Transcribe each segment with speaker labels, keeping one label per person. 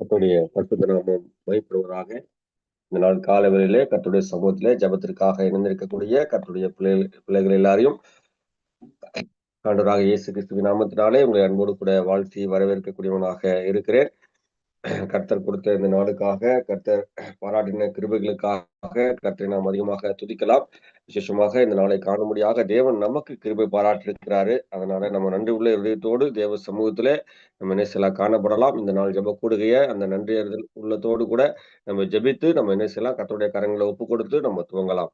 Speaker 1: கத்துடைய பரிசுத்த நாமம் மகிப்படுவதாக இந்த நாள் காலை வேளையிலே சமூகத்திலே ஜெபத்திற்காக இணைந்திருக்கக்கூடிய கத்துடைய பிள்ளைகள் பிள்ளைகள் எல்லாரையும் ஆண்டவராக இயேசு கிறிஸ்துவின் நாமத்தினாலே உங்களை அன்போடு கூட வாழ்த்தி வரவேற்கக்கூடியவனாக இருக்கிறேன். கர்த்தர் கொடுத்த இந்த நாளுக்காக கர்த்தர் பாராட்டின கிருபைகளுக்காக கர்த்தரை நாம் அதிகமாக துதிக்கலாம். விசேஷமாக இந்த நாளை காணும்படியாக தேவன் நமக்கு கிருபை பாராட்டிருக்கிறாரு. அதனால நம்ம நன்றி உள்ள இதயத்தோடு தேவ சமூகத்திலே நம்ம என்ன செய்யலாம்? காணப்படலாம். இந்த நாள் ஜெப கூடுகைய அந்த நன்றி உள்ளத்தோடு கூட நம்ம ஜெபித்து நம்ம என்ன செய்யலாம்? கர்த்தருடைய கரங்களை ஒப்பு கொடுத்து நம்ம துவங்கலாம்.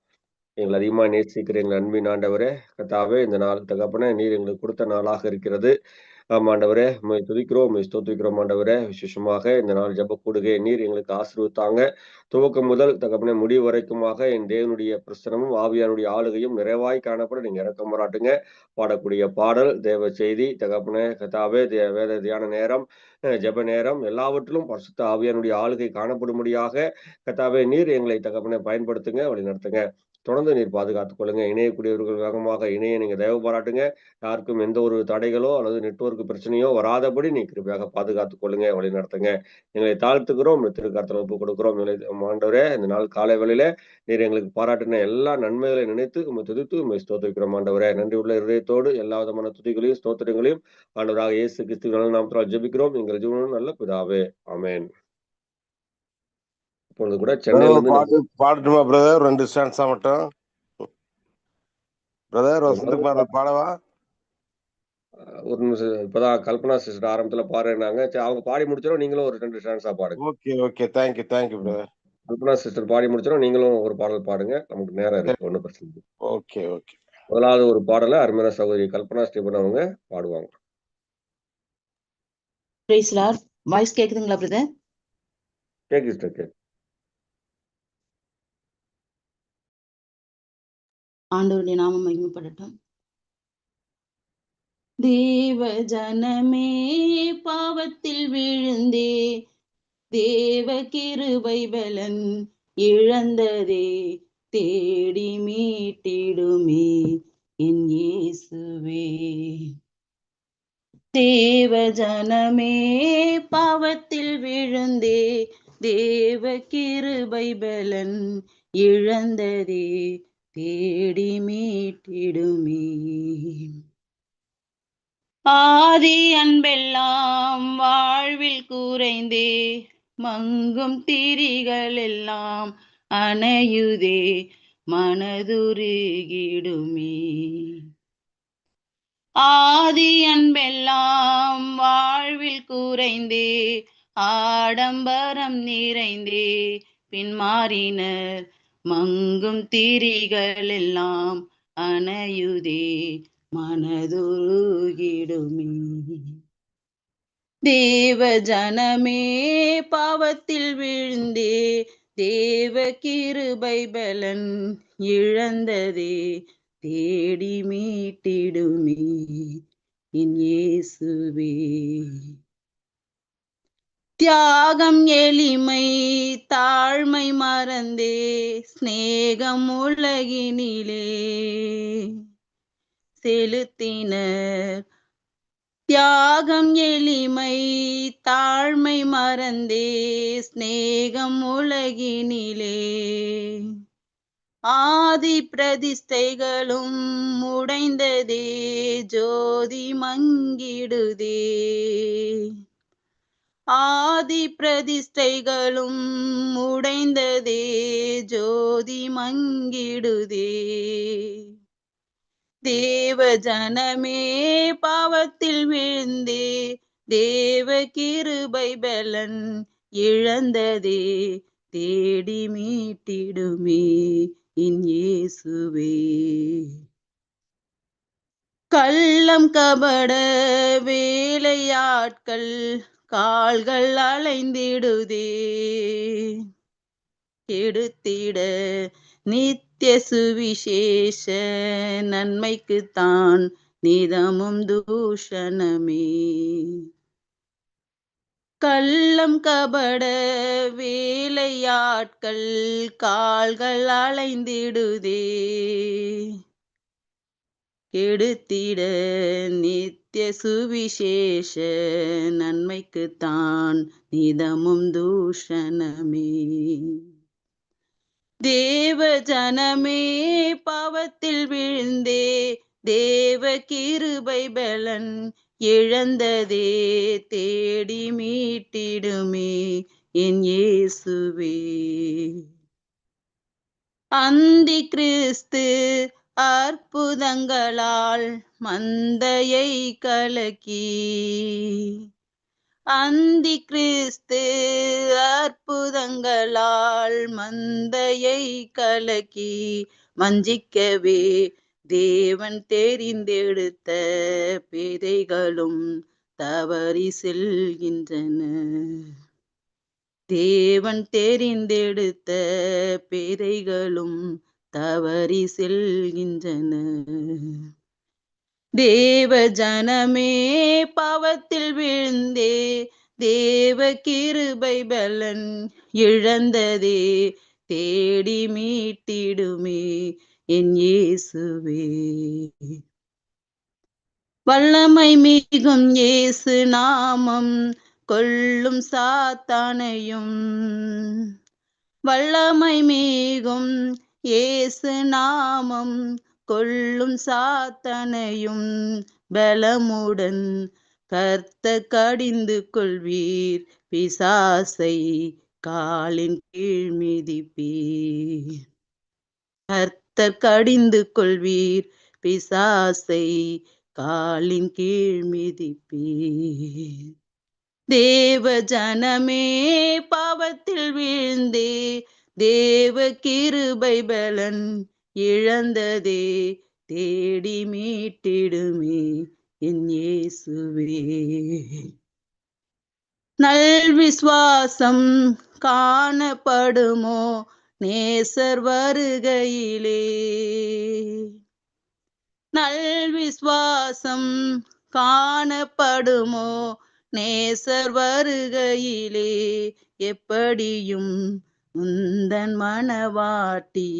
Speaker 1: எங்களை அதிகமாக நேசிக்கிற எங்கள் அன்பின் ஆண்டவரே கத்தாவே இந்த நாள் தகப்பன நீர் எங்களுக்கு கொடுத்த நாளாக இருக்கிறது. ஆமா ஆண்டவரே உண்மை துதிக்கிறோம் உண்மை ஸ்தோத்திக்கிறோம் ஆண்டவரே. விசேஷமாக இந்த நாள் ஜப கூடுகை நீர் எங்களுக்கு ஆசீர்வத்தாங்க துவக்கம் முதல் தகப்பன முடிவு வரைக்குமாக என் தேவனுடைய பிரசனமும் ஆவியானுடைய ஆளுகையும் நிறைவாய் காணப்பட நீங்க இறக்கம் பாராட்டுங்க. பாடக்கூடிய பாடல் தேவ செய்தி தகப்பன கதாவே தே வேத தியான நேரம் ஜப ஜெப நேரம் எல்லாவற்றிலும் பரிசுத்த ஆவியானுடைய ஆளுகை காணப்படும்படியாக கத்தாவே நீர் எங்களை தகப்பனை பயன்படுத்துங்க வழி நடத்துங்க தொடர்ந்து நீர் பாதுகாத்துக் கொள்ளுங்க. இணையக்கூடியவர்கள் வேகமாக இணைய நீங்க தயவு பாராட்டுங்க. யாருக்கும் எந்த ஒரு தடைகளோ அல்லது நெட்வொர்க் பிரச்சனையோ வராதபடி நீ கிருபையாக பாதுகாத்துக் கொள்ளுங்க வழி நடத்துங்க எங்களை தாழ்த்துக்கிறோம் உங்களை ஒப்பு கொடுக்கிறோம் ஆண்டவரே இந்த நாள் காலை வேளையில நீர் எங்களுக்கு பாராட்டின எல்லா நன்மைகளை நினைத்து உண்மை துதித்து உண்மை ஸ்தோத்திரிக்கிறோம் ஆண்டவரே. நன்றி உள்ள இதயத்தோடு எல்லா விதமான துதிகளையும் ஸ்தோத்திரங்களையும் ஆண்டவராக இயேசு கிறிஸ்து நல்ல நாமத்தால் ஜெபிக்கிறோம். எங்கள் ஜீவனும் நல்ல பிதாவே. ஆமென். இப்பொழுது கூட சென்னையில
Speaker 2: பாடட்டுமா பிரதர் ரெண்டு ஸ்டான்ஸா மட்டும். பிரதர் வசந்தகுமார் பாடவா?
Speaker 1: ஒரு நிமிஷம் இப்பதான் கல்பனா சிஸ்டர் ஆரம்பத்துல பாடுறாங்க சரி அவங்க பாடி முடிச்சிடும் நீங்களும் ஒரு ரெண்டு ஸ்டான்ஸா பாடுங்க.
Speaker 2: Okay okay thank you thank you brother
Speaker 1: Kalpana sister பாடி முடிச்சிடும் நீங்களும் ஒரு பாடல் பாடுங்க. நமக்கு நேரம் இருக்கு ஒன்றும் பிரச்சனை இல்லை.
Speaker 2: ஓகே ஓகே
Speaker 1: முதலாவது ஒரு பாடலை அருமையான சகோதரி கல்பனா ஸ்டீபன் அவங்க பாடுவாங்க.
Speaker 3: வாய்ஸ் கேக்குதுங்களா பிரதர்
Speaker 1: கேக்கு சிஸ்டர் கேக்கு
Speaker 3: ஆண்டவருடைய நாமம் மகிமைப்படட்டும். தேவ ஜனமே பாவத்தில் விழுந்தே தேவ கிருபை பலன் இழந்ததே தேடி மீட்டிடுமே என் இயேசுவே. தேவ ஜனமே பாவத்தில் விழுந்தே தேவ கிருபை பலன் இழந்ததே தேடி மீட்டிடுமே ஆதி அன்பெல்லாம் வாழ்வில் குறைந்தே மங்கும் திரிகள் எல்லாம் அணையுதே மனதுருகிடுமே. ஆதி அன்பெல்லாம் வாழ்வில் குறைந்தே ஆடம்பரம் நிறைந்தே பின்மாறினர் மங்கும் திரிகள் எல்லாம் அணையுதே மனதுருகிடுமே. தேவ ஜனமே பாவத்தில் விழுந்தே தேவ கிருபை பலன் இழந்ததே தேடி மீட்டிடுமே. என் இயேசுவே. தியாகம் எளிமை தாழ்மை மறந்தே சிநேகம் உலகினிலே. செலுத்தினர். தியாகம் எளிமை தாழ்மை மறந்தே சிநேகம் உலகினிலே. ஆதி பிரதிஷ்டைகளும் உடைந்ததே ஜோதி மங்கிடுதே. ஆதி பிரதிஷ்டைகளும் உடைந்ததே ஜோதி மங்கிடுதே. தேவ ஜனமே பாவத்தில் விழுந்தே தேவ கிருபை பலன் இழந்ததே தேடி மீட்டிடுமே இன் இயேசுவே. கள்ளம் கபட வேலையாட்கள் கால்கள் அலைந்திடுதே. எடுத்திட நித்திய சுவிசேஷ நன்மைக்குத்தான் நிதமும் தூஷணமே. கள்ளம் கபட வேலையாட்கள் கால்கள் அலைந்திடுதே. கெடுத்திட நித்திய சுவிசேஷ நன்மைக்குத்தான் நிதமும் தூஷணமே. தேவ ஜனமே பாவத்தில் விழுந்தே தேவ கிருபை பலன் இழந்ததே தேடி மீட்டிடுமே என் இயேசுவே. அந்தி கிறிஸ்து அற்புதங்களால் மந்தையை கலக்கி. அந்தி கிறிஸ்து அற்புதங்களால் மந்தையை கலக்கி. வஞ்சிக்கவே தேவன் தெரிந்தெடுத்த பேதைகளும் தவறி செல்கின்றன. தேவன் தெரிந்தெடுத்த பேதைகளும் தவறி செல்கின்றன. தேவ ஜனமே பாவத்தில் விழுந்தே தேவ கிருபை பலன் இழந்ததே தேடி மீட்டிடுமே என் இயேசுவே. வல்லமை மிகும் இயேசு நாமம் கொல்லும் சாத்தானையும். வல்லமை மிகும் ஏசு நாமம் கொள்ளும் சாத்தனையும் பலமுடன் கர்த்த கடிந்து கொள்வீர். பிசாசை காலின் கீழ் மிதிப்பீர். கர்த்த கடிந்து கொள்வீர். பிசாசை காலின் கீழ் மிதிப்பீர். தேவ ஜனமே பாவத்தில் வீழ்ந்தே தேவ கிருபை பலன் இழந்ததே தேடி மீட்டிடுமே என் இயேசுவே. நல் விசுவாசம் காணப்படுமோ நேசர் வருகையிலே? நல் விசுவாசம் காணப்படுமோ நேசர் வருகையிலே? எப்படியும் உந்தன் மனவாட்டி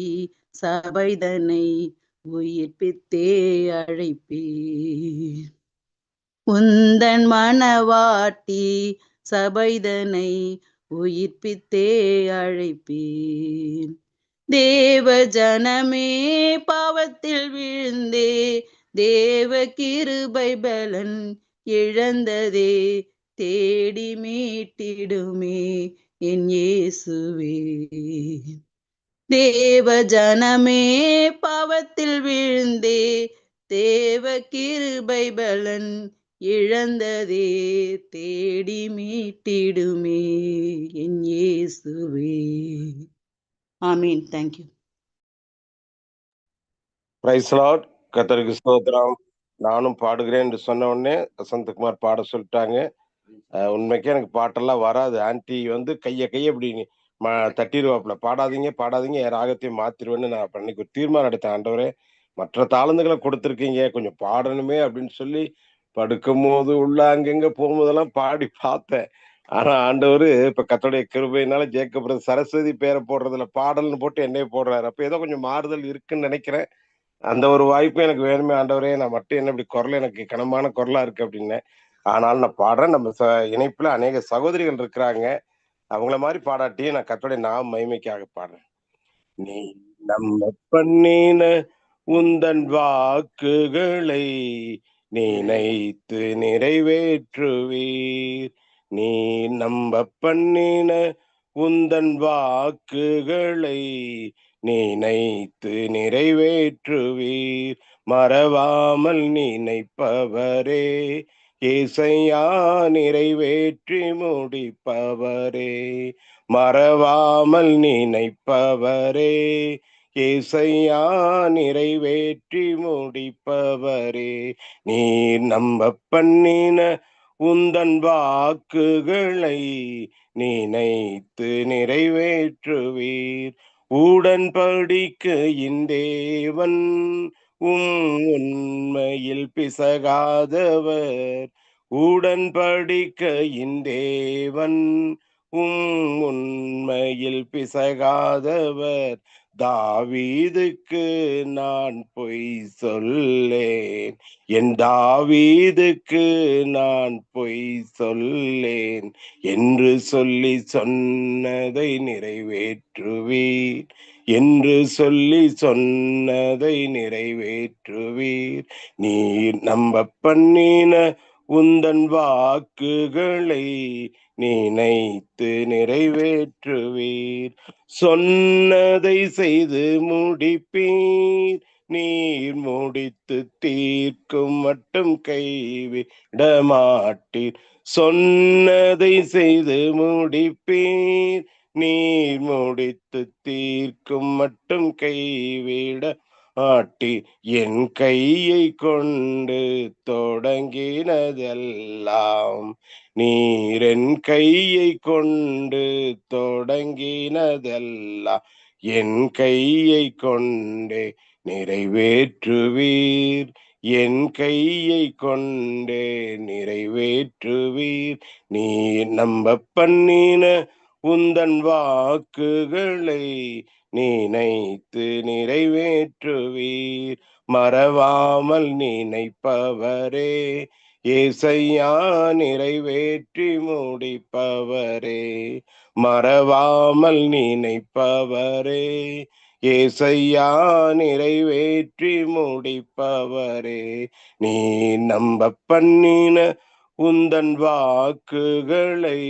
Speaker 3: சபைதனை உயிர்ப்பித்தே அழைப்பீர். உந்தன் மனவாட்டி சபைதனை உயிர்ப்பித்தே அழைப்பீர். தேவ ஜனமே பாவத்தில் விழுந்தே தேவ கிருபை பலன் இழந்ததே தேடி மீட்டிடுமே என் இயேசுவே. தேவ ஜனமே பாவத்தில் விழுந்தே தேவ கிருபை பலன் இழந்ததே தேடி மீட்டிடுமே என் இயேசுவே. ஆமீன். தேங்க்யூ
Speaker 2: பிரைஸ் லார்ட் கத்தருக்கு ஸ்தோத்திரம். நானும் பாடுகிறேன் என்று சொன்ன உடனே வசந்தகுமார் பாட சொல்லிட்டாங்க. உண்மைக்கே எனக்கு பாட்டெல்லாம் வராது. ஆன்ட்டி வந்து கைய கைய இப்படி தட்டிடுவாப்புல பாடாதீங்க பாடாதீங்க என் ராகத்தையும் மாத்திருவேன்னு நான் அன்னைக்கு ஒரு தீர்மானம் எடுத்தேன். ஆண்டவரே மற்ற தாளந்துகளை கொடுத்துருக்கீங்க. கொஞ்சம் பாடணுமே அப்படின்னு சொல்லி படுக்கும் போது உள்ள அங்கங்க போகும்போதெல்லாம் பாடி பார்த்தேன். ஆனா ஆண்டவர் இப்ப கத்தோடைய கிருபையினால ஜேக்கப் சரஸ்வதி பேரை போடுறதுல பாடல்னு போட்டு என்னைய போடுறாரு. அப்ப ஏதோ கொஞ்சம் மாறுதல் இருக்குன்னு நினைக்கிறேன். அந்த ஒரு வாய்ப்பு எனக்கு வேணுமே ஆண்டவரே. நான் மட்டும் என்ன இப்படி குரல் எனக்கு கனமான குரலா இருக்கு அப்படின்னு. ஆனால் நான் பாடுறேன். நம்ம ச இணைப்புல அநேக சகோதரிகள் இருக்கிறாங்க. அவங்கள மாதிரி பாடாட்டியே நான் கத்தோடைய நாம் மகிமைக்காக பாடுறேன். நீ நம்ம பண்ணின உந்தன் வாக்குகளை நினைத்து நிறைவேற்றுவீர். நீ நம்ப பண்ணின உந்தன் வாக்குகளை நினைத்து நிறைவேற்றுவீர். மறவாமல் நினைப்பவரே இசையா நிறைவேற்றி முடிப்பவரே மறவாமல் நினைப்பவரே இசையா நிறைவேற்றி முடிப்பவரே. நீர் நம்ப பண்ணின உந்தன் வாக்குகளை நினைத்து நிறைவேற்றுவீர். உடன்படிக்கையின் தேவன் உம் உண்மையில் பிசகாதவர் உடன்படிக்கையின் தேவன். உம் உண்மையில் பிசகாதவர் தாவீதுக்கு நான் பொய் சொல்லேன். என் தாவீதுக்கு நான் பொய் சொல்லேன். என்று சொல்லி சொன்னதை நிறைவேற்றுவீர். என்று சொல்லி சொன்னதை நிறைவேற்றுவீர். நீர் நம்ப பண்ணின உந்தன் வாக்குகளை நினைத்து நிறைவேற்றுவீர். சொன்னதை செய்து முடிப்பீர். நீர் முடித்து தீர்க்கும் மட்டும் கைவிடமாட்டீர். சொன்னதை செய்து முடிப்பீர். நீர் முடித்து தீர்க்கும் மட்டும் கைவிட ஆட்டி என் கையை கொண்டு தொடங்கினதெல்லாம் நீரென் கையை கொண்டு தொடங்கினதெல்லாம் என் கையை கொண்டே நிறைவேற்றுவீர். என் கையை கொண்டே நிறைவேற்றுவீர். நீ நம்ப பண்ணின உந்தன் வாக்குகளை நினைத்து நிறைவேற்றுவீர். மறவாமல் நினைப்பவரே ஏசையா நிறைவேற்றி முடிப்பவரே. மறவாமல் நினைப்பவரே ஏசையா நிறைவேற்றி முடிப்பவரே. நீ நம்ப பண்ணின உந்தன் வாக்குகளை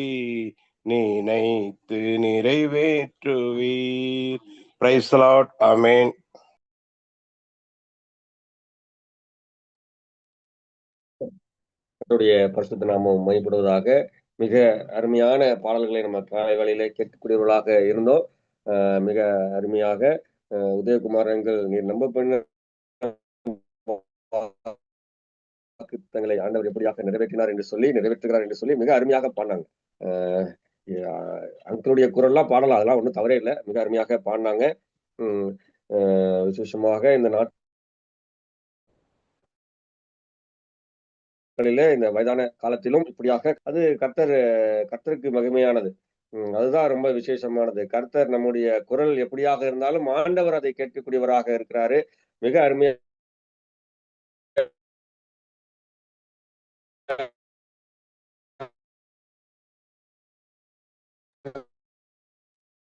Speaker 2: நினைத்து நிறைவேற்றுவீர். பிரைஸ் லாட் அமேன்
Speaker 1: பரிசுத்த நாமம் மையப்படுவதாக மிக அருமையான பாடல்களை நம்ம காலை வேளையில கேட்கக்கூடியவர்களாக இருந்தோம். ஆஹ் மிக அருமையாக ஆஹ் உதயகுமார் எங்கள் நீர் நம்ப பண்ண தங்களை ஆண்டவர் எப்படியாக நிறைவேற்றினார் என்று சொல்லி நிறைவேற்றுகிறார் என்று சொல்லி மிக அருமையாக பாடினாங்க. ஆஹ் அங்கிளுடைய குரல்லாம் பாடலாம். அதெல்லாம் ஒன்றும் தவறே இல்லை. மிக அருமையாக பாடினாங்க. உம் விசேஷமாக இந்த நாட்களில இந்த வயதான காலத்திலும் இப்படியாக அது கர்த்தர் கர்த்தருக்கு மகிமையானது. உம் அதுதான் ரொம்ப விசேஷமானது. கர்த்தர் நம்முடைய குரல் எப்படியாக இருந்தாலும் ஆண்டவர் அதை கேட்கக்கூடியவராக இருக்கிறாரு. மிக அருமையா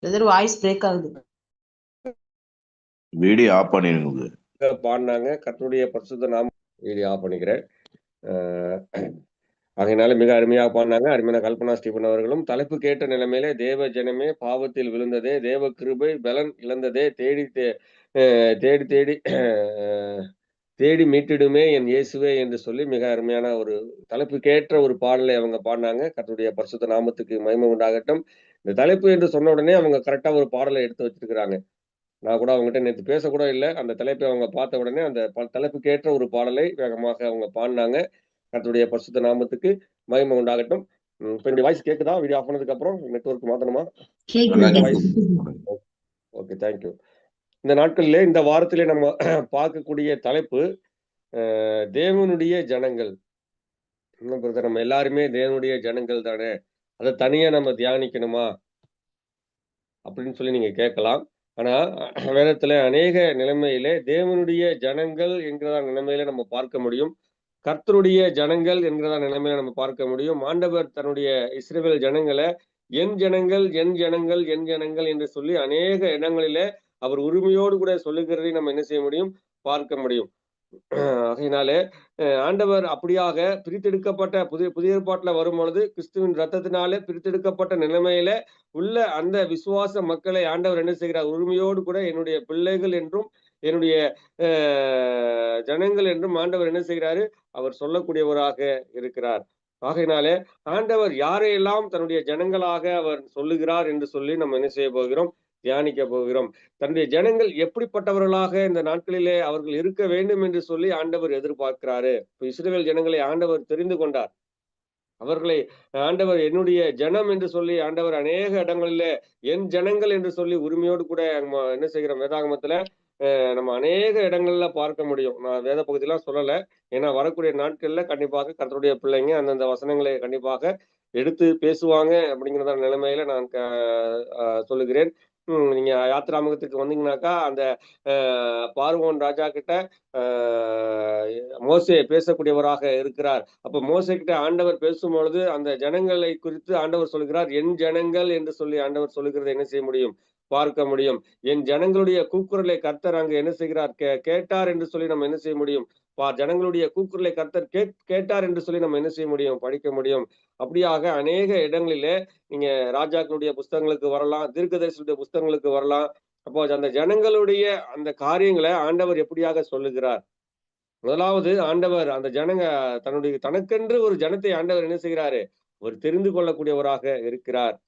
Speaker 3: பிரதர் வாய்ஸ் பிரேக் ஆகுது.
Speaker 4: வீடியோ ஆஃப் பண்ணிருங்க
Speaker 1: பாடினாங்க. கர்த்தருடைய பரிசுத்த நாம வீடியோ ஆஃப் பண்ணிக்கிறேன். ஆகையினால மிக அருமையாக பாடினாங்க. அருமையான கல்பனா ஸ்டீபன் அவர்களும் தலைப்பு கேட்ட நிலைமையிலே தேவ ஜனமே பாவத்தில் விழுந்ததே தேவ கிருபை பலன் இழந்ததே தேடி தேடி தேடி ஆஹ் தேடி மீட்டிடுமே என் இயேசுவே என்று சொல்லி மிக அருமையான ஒரு தலைப்புக்கேற்ற ஒரு பாடலை அவங்க பாடினாங்க. கர்த்தருடைய பரிசுத்த நாமத்துக்கு மகிமை உண்டாகட்டும். இந்த தலைப்பு என்று சொன்ன உடனே அவங்க கரெக்டா ஒரு பாடலை எடுத்து வச்சிருக்கிறாங்க. நான் கூட அவங்ககிட்ட நேற்று பேசக்கூட இல்லை. அந்த தலைப்பை அவங்க பார்த்த உடனே அந்த தலைப்புக்கேற்ற ஒரு பாடலை வேகமாக அவங்க பாடினாங்க. கர்த்தருடைய பரிசுத்த நாமத்துக்கு மகிமை உண்டாகட்டும். இப்ப இந்த வாய்ஸ் கேக்குதா? வீடியோ ஆஃப் பண்ணதுக்கு அப்புறம் நெட்வொர்க் மாத்தணுமா? ஓகே தேங்க்யூ இந்த நாட்களிலே இந்த வாரத்திலே நம்ம பார்க்கக்கூடிய தலைப்பு தேவனுடைய ஜனங்கள். பிரதர் நம்ம எல்லாருமே தேவனுடைய ஜனங்கள் தானே? அதை தனியா நம்ம தியானிக்கணுமா? அப்படின்னு சொல்லி நீங்க கேட்கலாம். ஆனா வேதத்துல அநேக நிலைமையிலே தேவனுடைய ஜனங்கள் என்கிறதா நிலைமையில நம்ம பார்க்க முடியும். கர்த்தருடைய ஜனங்கள் என்கிறதா நிலைமையில நம்ம பார்க்க முடியும். ஆண்டவர் தன்னுடைய இஸ்ரேல் ஜனங்களை என் ஜனங்கள் என் ஜனங்கள் என் ஜனங்கள் என்று சொல்லி அநேக இடங்களிலே அவர் உரிமையோடு கூட சொல்லுகிறதை நம்ம என்ன செய்ய முடியும்? பார்க்க முடியும். ஆகையினாலே ஆண்டவர் அப்படியாக பிரித்தெடுக்கப்பட்ட புதிய புதிய ஏற்பாட்டுல வரும் பொழுது கிறிஸ்துவின் ரத்தத்தினாலே பிரித்தெடுக்கப்பட்ட நிலைமையில உள்ள அந்த விசுவாச மக்களை ஆண்டவர் என்ன செய்கிறார்? உரிமையோடு கூட என்னுடைய பிள்ளைகள் என்றும் என்னுடைய அஹ், ஜனங்கள் என்றும் ஆண்டவர் என்ன செய்கிறாரு? அவர் சொல்லக்கூடியவராக இருக்கிறார். ஆகையினாலே ஆண்டவர் யாரையெல்லாம் தன்னுடைய ஜனங்களாக அவர் சொல்லுகிறார் என்று சொல்லி நம்ம என்ன செய்ய போகிறோம்? தியானிக்க போகிறோம். தன்னுடைய ஜனங்கள் எப்படிப்பட்டவர்களாக இந்த நாட்களிலே அவர்கள் இருக்க வேண்டும் என்று சொல்லி ஆண்டவர் எதிர்பார்க்கிறாரு. இப்ப ஜனங்களை ஆண்டவர் தெரிந்து கொண்டார். அவர்களை ஆண்டவர் என்னுடைய ஜனம் என்று சொல்லி ஆண்டவர் அநேக இடங்களிலே என் ஜனங்கள் என்று சொல்லி உரிமையோடு கூட என்ன செய்கிறோம்? வேதாகமத்துல அஹ் நம்ம அநேக இடங்கள்ல பார்க்க முடியும். நான் வேத பகுதியெல்லாம் சொல்லல. ஏன்னா வரக்கூடிய நாட்கள்ல கண்டிப்பாக கர்த்தருடைய பிள்ளைங்க அந்தந்த வசனங்களை கண்டிப்பாக எடுத்து பேசுவாங்க அப்படிங்கிறத நிலைமையில நான் அஹ் சொல்லுகிறேன். நீங்க யாத்ராமுகத்துக்கு வந்தீங்கன்னாக்கா அந்த பார்வோன் ராஜா கிட்ட மோசே பேசக்கூடியவராக இருக்கிறார். அப்ப மோசே கிட்ட ஆண்டவர் பேசும்பொழுது அந்த ஜனங்களை குறித்து ஆண்டவர் சொல்கிறார் என் ஜனங்கள் என்று சொல்லி ஆண்டவர் சொல்லுகிறத என்ன செய்ய முடியும்? பார்க்க முடியும். என் ஜனங்களுடைய கூக்குரலை கர்த்தர் அங்கு என்ன செய்கிறார்? கே- கேட்டார் என்று சொல்லி நம்ம என்ன செய்ய முடியும்? பா ஜனங்களுடைய கூக்குரலை கர்த்தர் கேட் கேட்டார் என்று சொல்லி நம்ம என்ன செய்ய முடியும்? படிக்க முடியும். அப்படியாக அநேக இடங்களிலே நீங்க ராஜாக்களுடைய புஸ்தகங்களுக்கு வரலாம் தீர்க்கதரிசனுடைய புஸ்தகங்களுக்கு வரலாம். அப்போ அந்த ஜனங்களுடைய அந்த காரியங்களை ஆண்டவர் எப்படியாக சொல்லுகிறார்? முதலாவது ஆண்டவர் அந்த ஜனங்க தன்னுடைய தனக்கென்று ஒரு ஜனத்தை ஆண்டவர் என்ன செய்கிறாரு? ஒரு தெரிந்து கொள்ளக்கூடியவராக இருக்கிறார்.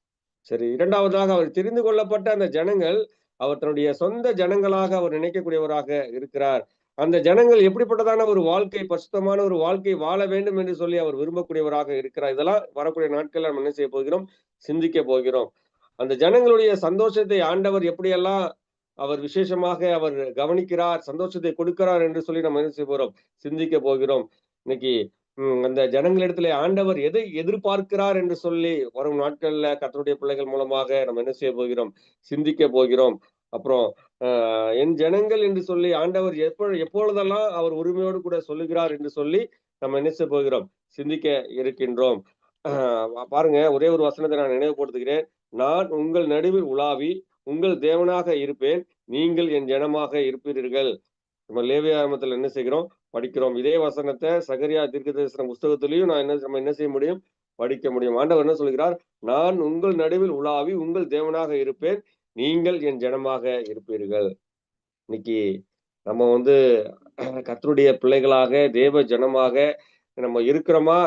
Speaker 1: சரி இரண்டாவதாக அவர் தெரிந்து கொள்ளப்பட்ட அந்த ஜனங்கள் அவர் தன்னுடைய சொந்த ஜனங்களாக அவர் நினைக்கக்கூடியவராக இருக்கிறார். அந்த ஜனங்கள் எப்படிப்பட்டதான ஒரு வாழ்க்கை பசுத்தமான ஒரு வாழ்க்கை வாழ வேண்டும் என்று சொல்லி அவர் விரும்பக்கூடியவராக இருக்கிறார். இதெல்லாம் வரக்கூடிய நாட்களில் நம்ம என்ன செய்ய போகிறோம்? சிந்திக்க போகிறோம். அந்த ஜனங்களுடைய சந்தோஷத்தை ஆண்டவர் எப்படியெல்லாம் அவர் விசேஷமாக அவர் கவனிக்கிறார் சந்தோஷத்தை கொடுக்கிறார் என்று சொல்லி நம்ம என்ன செய்ய போகிறோம் சிந்திக்க போகிறோம். இன்னைக்கு அந்த ஜனங்களிடத்துல ஆண்டவர் எதை எதிர்பார்க்கிறார் என்று சொல்லி வரும் நாட்கள்ல கர்த்தருடைய பிள்ளைகள் மூலமாக நம்ம என்ன செய்ய போகிறோம்? சிந்திக்க போகிறோம். அப்புறம் ஆஹ் என் ஜனங்கள் என்று சொல்லி ஆண்டவர் எப்போ எப்பொழுதெல்லாம் அவர் உரிமையோடு கூட சொல்லுகிறார் என்று சொல்லி நம்ம என்ன செய்ய போகிறோம்? சிந்திக்க இருக்கின்றோம். பாருங்க ஒரே ஒரு வசனத்தை நான் நினைவுபடுத்துகிறேன். நான் உங்கள் நடுவில் உலாவி உங்கள் தேவனாக இருப்பேன். நீங்கள் என் ஜனமாக இருப்பீர்கள். நம்ம லேவியாமத்தில் என்ன செய்கிறோம்? படிக்கிறோம். இதே வசனத்தை சகரியா தீர்க்க தரிசன புஸ்தகத்திலையும் நான் என்ன நம்ம என்ன செய்ய முடியும்? படிக்க முடியும். ஆண்டவர் என்ன சொல்கிறார்? நான் உங்கள் நடுவில் உலாவி உங்கள் தேவனாக இருப்பேன். நீங்கள் என் ஜனமாக இருப்பீர்கள். இன்னைக்கு நம்ம வந்து கத்தருடைய பிள்ளைகளாக தேவ ஜனமாக நம்ம இருக்கிறோமா?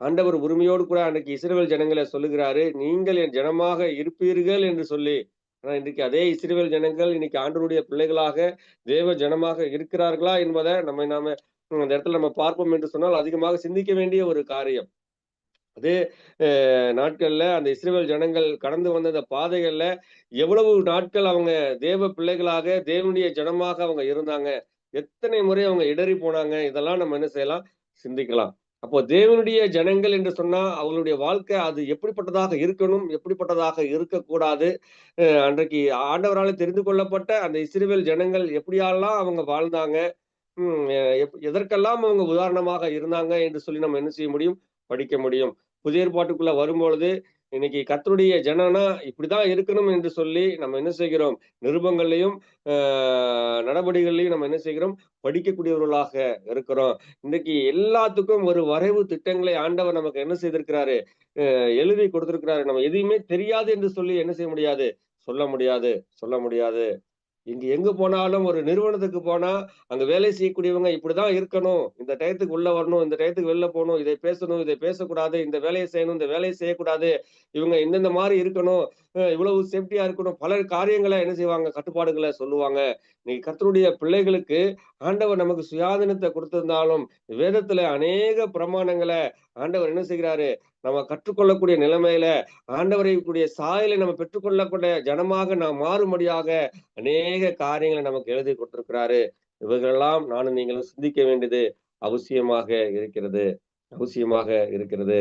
Speaker 1: ஆண்டவர் உரிமையோடு கூட அன்னைக்கு இஸ்ரவேல் ஜனங்களை சொல்லுகிறாரு நீங்கள் என் ஜனமாக இருப்பீர்கள் என்று சொல்லி. ஆனால் இன்றைக்கு அதே இஸ்ரவேல் ஜனங்கள் இன்னைக்கு ஆண்டருடைய பிள்ளைகளாக தேவ ஜனமாக இருக்கிறார்களா என்பதை நம்ம நாம அந்த இடத்துல நம்ம பார்ப்போம் என்று சொன்னால் அதிகமாக சிந்திக்க வேண்டிய ஒரு காரியம். அதே நாட்களில் நாட்கள்ல அந்த இஸ்ரேல் ஜனங்கள் கடந்து வந்த அந்த பாதைகள்ல எவ்வளவு நாட்கள் அவங்க தேவ பிள்ளைகளாக தேவனுடைய ஜனமாக அவங்க இருந்தாங்க எத்தனை முறை அவங்க இடறி போனாங்க இதெல்லாம் நம்ம என்ன செய்யலாம்? சிந்திக்கலாம். அப்போ தேவனுடைய ஜனங்கள் என்று சொன்னா அவங்களுடைய வாழ்க்கை அது எப்படிப்பட்டதாக இருக்கணும் எப்படிப்பட்டதாக இருக்கக்கூடாது? அன்றைக்கு ஆண்டவரால் தெரிந்து கொள்ளப்பட்ட அந்த இஸ்ரேல் ஜனங்கள் எப்படியெல்லாம் அவங்க வாழ்ந்தாங்க? எதற்கெல்லாம் அவங்க உதாரணமாக இருந்தாங்க என்று சொல்லி நம்ம என்ன செய்ய முடியும்? படிக்க முடியும். புதிய ஏற்பாட்டுக்குள்ள வரும்பொழுது இன்னைக்கு கத்தருடைய ஜனனா இப்படிதான் இருக்கணும் என்று சொல்லி நம்ம என்ன செய்கிறோம்? நிருபங்கள்லையும் ஆஹ் நம்ம என்ன செய்கிறோம்? படிக்கக்கூடியவர்களாக இருக்கிறோம். இன்னைக்கு எல்லாத்துக்கும் ஒரு வரைவு திட்டங்களை ஆண்டவர் நமக்கு என்ன செய்திருக்கிறாரு? அஹ் எழுதி கொடுத்திருக்கிறாரு. நம்ம எதையுமே தெரியாது என்று சொல்லி என்ன செய்ய முடியாது? சொல்ல முடியாது. சொல்ல முடியாது. இங்க எங்க போனாலும் ஒரு நிறுவனத்துக்கு போனா அங்க வேலை செய்யக்கூடியவங்க இப்படிதான் இருக்கணும். இந்த டயத்துக்கு உள்ள வரணும் இந்த டயத்துக்கு வெளில போகணும் இதை பேசணும் இதை பேசக்கூடாது இந்த வேலையை செய்யணும் இந்த வேலையை செய்யக்கூடாது. இவங்க இந்தந்த மாதிரி இருக்கணும். இவ்வளவு சேஃப்டியா இருக்கணும். பல காரியங்களை என்ன செய்வாங்க? கட்டுப்பாடுகளை சொல்லுவாங்க. இன்னைக்கு கர்த்தருடைய பிள்ளைகளுக்கு ஆண்டவர் நமக்கு சுயாதீனத்தை கொடுத்திருந்தாலும் வேதத்துல அநேக பிரமாணங்களை ஆண்டவர் என்ன செய்கிறாரு? நம்ம கற்றுக்கொள்ளக்கூடிய நிலைமையில ஆண்டவரை கூடிய சாயலை நம்ம பெற்றுக்கொள்ளக்கூடிய ஜனமாக நாம் மாறும்படியாக அநேக காரியங்களை நமக்கு எழுதி கொடுத்திருக்கிறாரு. இவர்களெல்லாம் நானும் நீங்களும் சிந்திக்க வேண்டியது அவசியமாக இருக்கிறது. அவசியமாக இருக்கிறது.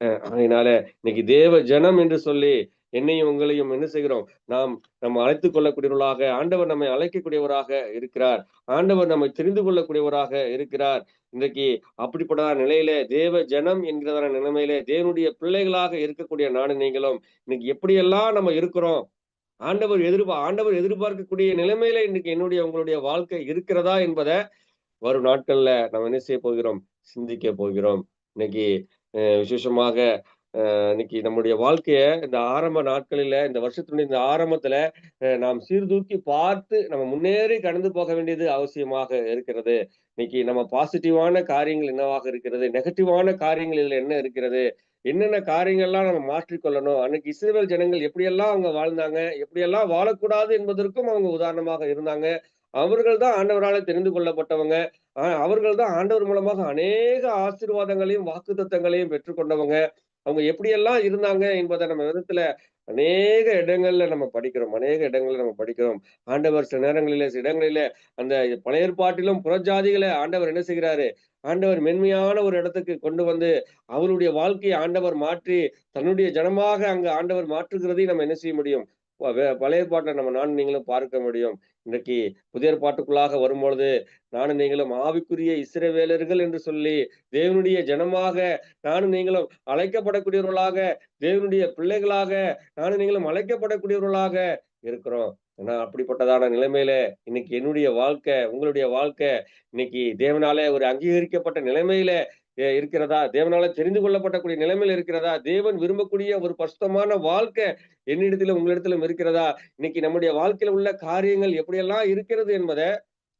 Speaker 1: அஹ் அதனால இன்னைக்கு தேவ ஜனம் என்று சொல்லி என்னையும் உங்களையும் என்ன செய்கிறோம்? நாம் நம்ம அழைத்துக் கொள்ளக்கூடியவர்களாக ஆண்டவர் நம்மை அழைக்கக்கூடியவராக இருக்கிறார். ஆண்டவர் நம்மை தெரிந்து கொள்ளக்கூடியவராக இருக்கிறார். இன்றைக்கு அப்படிப்பட்டதான நிலையில தேவ ஜனம் என்கிறதான நிலைமையில தேவனுடைய பிள்ளைகளாக இருக்கக்கூடிய நாடு நீங்களும் இன்னைக்கு எப்படியெல்லாம் நம்ம இருக்கிறோம்? ஆண்டவர் எதிர்பார் ஆண்டவர் எதிர்பார்க்கக்கூடிய நிலைமையில இன்னைக்கு என்னுடைய உங்களுடைய வாழ்க்கை இருக்கிறதா என்பதை வரும் நாட்கள்ல நம்ம என்ன செய்ய போகிறோம்? சிந்திக்க போகிறோம். இன்னைக்கு அஹ் விசேஷமாக இன்னைக்கு நம்முடைய வாழ்க்கைய இந்த ஆரம்ப நாட்களில இந்த வருஷத்தினுடைய இந்த ஆரம்பத்துல நாம் சீர்தூக்கி பார்த்து நம்ம முன்னேறி கடந்து போக வேண்டியது அவசியமாக இருக்கிறது. இன்னைக்கு நம்ம பாசிட்டிவான காரியங்கள் என்னவாக இருக்கிறது? நெகட்டிவான காரியங்கள் இதுல என்ன இருக்கிறது? என்னென்ன காரியங்கள்லாம் நம்ம மாற்றிக்கொள்ளணும்? அன்னைக்கு இஸ்ரேல் ஜனங்கள் எப்படியெல்லாம் அவங்க வாழ்ந்தாங்க? எப்படியெல்லாம் வாழக்கூடாது என்பதற்கும் அவங்க உதாரணமாக இருந்தாங்க. அவர்கள் தான் ஆண்டவரால் தெரிந்து கொள்ளப்பட்டவங்க. அவர்கள் தான் ஆண்டவர் மூலமாக அநேக ஆசீர்வாதங்களையும் வாக்குத்தத்தங்களையும் பெற்றுக்கொண்டவங்க. அவங்க எப்படியெல்லாம் இருந்தாங்க என்பதை நம்ம விதத்துல அநேக இடங்கள்ல நம்ம படிக்கிறோம். அநேக இடங்கள்ல நம்ம படிக்கிறோம். ஆண்டவர் சில நேரங்களில சில இடங்களில அந்த பழைய ஏற்பாட்டிலும் புறஜாதிகளை ஆண்டவர் என்ன செய்கிறாரு? ஆண்டவர் மென்மையான ஒரு இடத்துக்கு கொண்டு வந்து அவருடைய வாழ்க்கையை ஆண்டவர் மாற்றி தன்னுடைய ஜனமாக அங்கு ஆண்டவர் மாற்றுகிறதையும் நம்ம என்ன செய்ய முடியும்? பழைய பாட்டை நம்ம நானும் நீங்களும் பார்க்க முடியும். இன்னைக்கு புதிய பாட்டுக்குள்ளாக வரும்பொழுது நானும் நீங்களும் ஆவிக்குரிய இஸ்ரவேலர்கள் என்று சொல்லி தேவனுடைய ஜனமாக நானும் நீங்களும் அழைக்கப்படக்கூடியவர்களாக தேவனுடைய பிள்ளைகளாக நானும் நீங்களும் அழைக்கப்படக்கூடியவர்களாக இருக்கிறோம். ஆனா அப்படிப்பட்டதான நிலைமையில இன்னைக்கு என்னுடைய வாழ்க்கை உங்களுடைய வாழ்க்கை இன்னைக்கு தேவனாலே ஒரு அங்கீகரிக்கப்பட்ட நிலைமையில இருக்கிறதா? தேவனால தெரிந்து கொள்ளப்படக்கூடிய நிலைமையில இருக்கிறதா? தேவன் விரும்பக்கூடிய ஒரு பரிசுத்தமான வாழ்க்கை என்னிடத்திலும் உங்களிடத்திலும் இருக்கிறதா? இன்னைக்கு நம்முடைய வாழ்க்கையில உள்ள காரியங்கள் எப்படியெல்லாம் இருக்கிறது என்பதை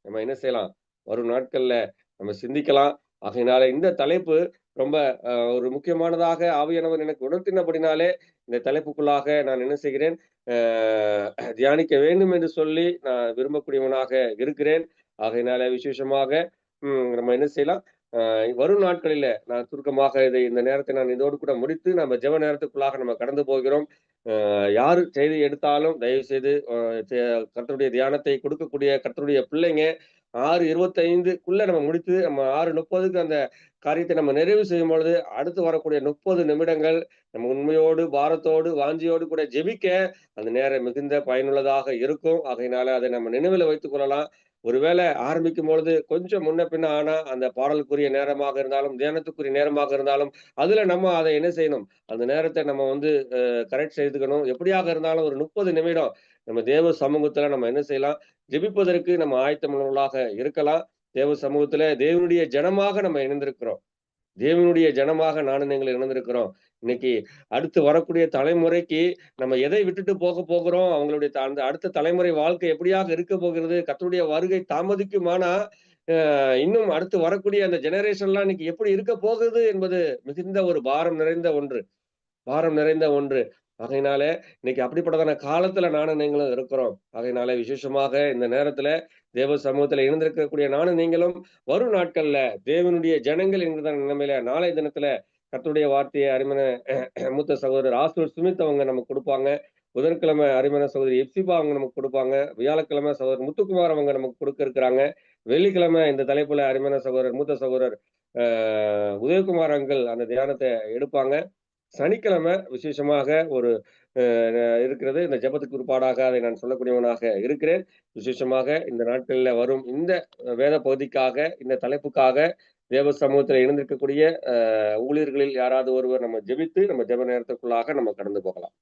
Speaker 1: நம்ம என்ன செய்யலாம்? வரும் நாட்கள்ல நம்ம சிந்திக்கலாம். ஆகையினால இந்த தலைப்பு ரொம்ப ஒரு முக்கியமானதாக ஆவியானவர் எனக்கு உணர்த்தினபடினாலே இந்த தலைப்புக்குள்ளாக நான் என்ன செய்கிறேன்? தியானிக்க வேண்டும் என்று சொல்லி நான் விரும்பக்கூடியவனாக இருக்கிறேன். ஆகையினால விசேஷமாக நம்ம என்ன செய்யலாம்? வரும் நாட்களில நான் சுருக்கமாக இதை இந்த நேரத்தை நான் இதோடு கூட முடித்து நம்ம ஜெவ நேரத்துக்குள்ளாக நம்ம கடந்து போகிறோம். யார் செய்தி எடுத்தாலும் தயவு செய்து கர்த்தருடைய தியானத்தை கொடுக்கக்கூடிய கர்த்தருடைய பிள்ளைங்க ஆறு இருபத்தைந்துக்குள்ள நம்ம முடித்து நம்ம ஆறு முப்பதுக்கு அந்த காரியத்தை நம்ம நிறைவு செய்யும் பொழுது அடுத்து வரக்கூடிய முப்பது நிமிடங்கள் நம்ம உண்மையோடு பாரத்தோடு வாஞ்சியோடு கூட ஜெபிக்க அந்த நேரம் மிகுந்த பயனுள்ளதாக இருக்கும். ஆகையினால அதை நம்ம நினைவில் வைத்துக் கொள்ளலாம். ஒருவேளை ஆரம்பிக்கும் பொழுது கொஞ்சம் முன்ன பின்ன ஆனா அந்த பாடலுக்குரிய நேரமாக இருந்தாலும் தியானத்துக்குரிய நேரமாக இருந்தாலும் அதுல நம்ம அதை என்ன செய்யணும்? அந்த நேரத்தை நம்ம வந்து கரெக்ட் செய்துக்கணும். எப்படியாக இருந்தாலும் ஒரு முப்பது நிமிடம் நம்ம தேவ சமூகத்துல நம்ம என்ன செய்யலாம்? ஜெபிப்பதற்கு நம்ம ஆயத்தமுள்ளவர்களாக இருக்கலாம். தேவ சமூகத்துல தேவனுடைய ஜனமாக நம்ம இணைந்திருக்கிறோம். தேவனுடைய ஜனமாக நானும் நீங்கள் இணைந்திருக்கிறோம். இன்னைக்கு அடுத்து வரக்கூடிய தலைமுறைக்கு நம்ம எதை விட்டுட்டு போக போகிறோம்? அவங்களுடைய அந்த அடுத்த தலைமுறை வாழ்க்கை எப்படியாக இருக்க போகிறது? கர்த்தருடைய வருகை தாமதிக்குமானா இன்னும் அடுத்து வரக்கூடிய அந்த ஜெனரேஷன்லாம் இன்னைக்கு எப்படி இருக்க போகுது என்பது மிகுந்த ஒரு பாரம் நிறைந்த ஒன்று. பாரம் நிறைந்த ஒன்று. ஆகையினால இன்னைக்கு அப்படிப்பட்டதான காலத்துல நானும் நீங்களும் இருக்கிறோம். ஆகையினால விசேஷமாக இந்த நேரத்துல தேவ சமூகத்துல இருந்திருக்கக்கூடிய நானும் நீங்களும் வரும் நாட்கள்ல தேவனுடைய ஜனங்கள் என்கிற நிலைமையில நாளை தினத்துல கத்துடைய வார்த்தையை அருமன மூத்த சகோதரர் ஆசூர் சுமித் அவங்க நமக்கு கொடுப்பாங்க. புதன்கிழமை அருமன சகோதரி எப்சிபா அவங்க நமக்கு கொடுப்பாங்க. வியாழக்கிழமை சகோதரர் முத்துக்குமார் அவங்க நமக்கு கொடுக்க இருக்கிறாங்க. வெள்ளிக்கிழமை இந்த தலைப்புல அருமன சகோதரர் மூத்த சகோதரர் உதயகுமார் அங்கிள் அந்த தியானத்தை எடுப்பாங்க. சனிக்கிழமை விசேஷமாக ஒரு அஹ், இருக்கிறது. இந்த ஜெபத்துக்கு உட்பாடாக அதை நான் சொல்லக்கூடியவனாக இருக்கிறேன். விசேஷமாக இந்த நாட்களில் வரும் இந்த வேத பகுதிக்காக இந்த தலைப்புக்காக தேவ சமூகத்தில் இணைந்திருக்கக்கூடிய அஹ், ஊழியர்களில் யாராவது ஒருவர் நம்ம ஜெபித்து நம்ம ஜெப நேரத்துக்குள்ளாக நம்ம கடந்து போகலாம்.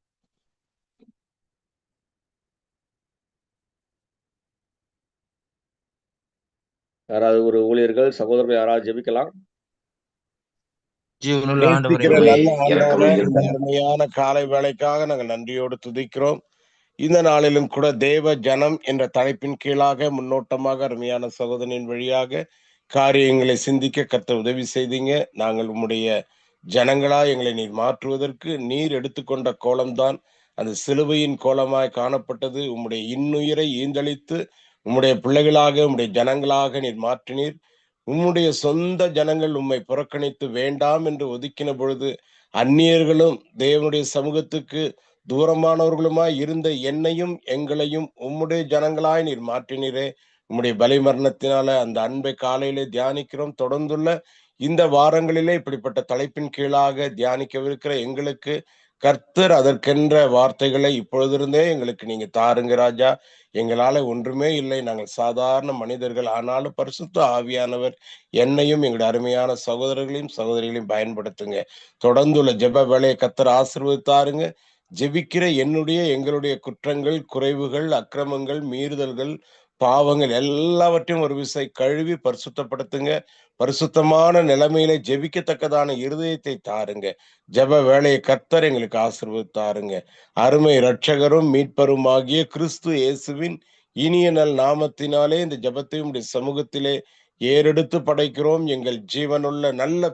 Speaker 1: யாராவது ஒரு ஊழியர்கள் சகோதரர்கள் யாராவது ஜெபிக்கலாம்?
Speaker 2: அருமையான காலை வேலைக்காக நாங்கள் நன்றியோடு துதிக்கிறோம். இந்த நாளிலும் கூட தேவ ஜனம் என்ற தலைப்பின் கீழாக முன்னோட்டமாக அருமையான சகோதரனின் வழியாக காரியங்களை சிந்திக்க கத்த உதவி செய்தீங்க. நாங்கள் உம்முடைய ஜனங்களா எங்களை நீர் மாற்றுவதற்கு நீர் எடுத்துக்கொண்ட கோலம்தான். அந்த சிலுவையின் கோலமாய் காணப்பட்டது. உம்முடைய இன்னுயிரை ஈந்தளித்து உம்முடைய பிள்ளைகளாக உம்முடைய ஜனங்களாக நீர் மாற்றினீர். உம்முடைய சொந்த ஜனங்கள் உம்மை புறக்கணித்து வேண்டாம் என்று ஒதுக்கின பொழுது அந்நியர்களும் தேவனுடைய சமூகத்துக்கு தூரமானவர்களுமாய் இருந்த என்னையும் எங்களையும் உம்முடைய ஜனங்களாய் நீர் மாற்றினீரே. உம்முடைய பலி மரணத்தினால அந்த அன்பை காலையிலே தியானிக்கிறோம். தொடர்ந்துள்ள இந்த வாரங்களிலே இப்படிப்பட்ட தலைப்பின் கீழாக தியானிக்கவிருக்கிற எங்களுக்கு கர்த்தர் அதற்கென்ற வார்த்தைகளை இப்பொழுதிருந்தே எங்களுக்கு நீங்க தாருங்க ராஜா. எங்களால ஒன்றுமே இல்லை. நாங்கள் சாதாரண மனிதர்கள். ஆனாலும் பரிசுத்த ஆவியானவர் என்னையும் எங்களுடைய அருமையான சகோதரர்களையும் சகோதரிகளையும் பயன்படுத்துங்க. தொடர்ந்துள்ள ஜெப வேலையை கத்தர் ஆசிர்வதித்தாருங்க. ஜெபிக்கிற என்னுடைய எங்களுடைய குற்றங்கள் குறைவுகள் அக்கிரமங்கள் மீறுதல்கள் பாவங்கள் எல்லாவற்றையும் ஒரு விசை கழுவி பரிசுத்தப்படுத்துங்க. பரிசுத்தமான நிலைமையில ஜெபிக்கத்தக்கதான இருதயத்தை தாருங்க. ஜப வேலையை கர்த்தர் எங்களுக்கு ஆசீர்வதித்தாருங்க. அருமை இரட்சகரும் மீட்பரும் ஆகிய கிறிஸ்து இயேசுவின் இனிய நல் நாமத்தினாலே இந்த ஜெபத்தை சமூகத்திலே ஏறெடுத்து படைக்கிறோம். எங்கள் ஜீவனுள்ள நல்ல